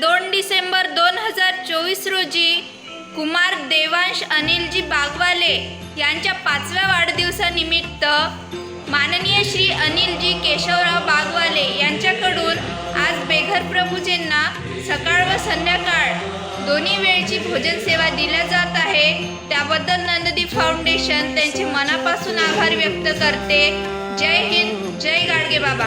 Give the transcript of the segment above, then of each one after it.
दोन डिसेंबर दोन हजार चोवीस रोजी कुमार देवांश अनिलजी बागवाले यांच्या पाचव्या वाढदिवसानिमित्त माननीय श्री अनिलजी केशवराव बागवाले यांच्याकडून आज बेघर प्रभूजींना सकाळ व संध्याकाळ दोन्ही वेळची भोजन सेवा दिल्या जात आहे. त्याबद्दल नंददी फाउंडेशन त्यांचे मनापासून आभार व्यक्त करते. जय हिंद जय गाडगे बाबा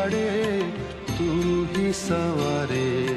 बिगाड़े तू ही सवारे।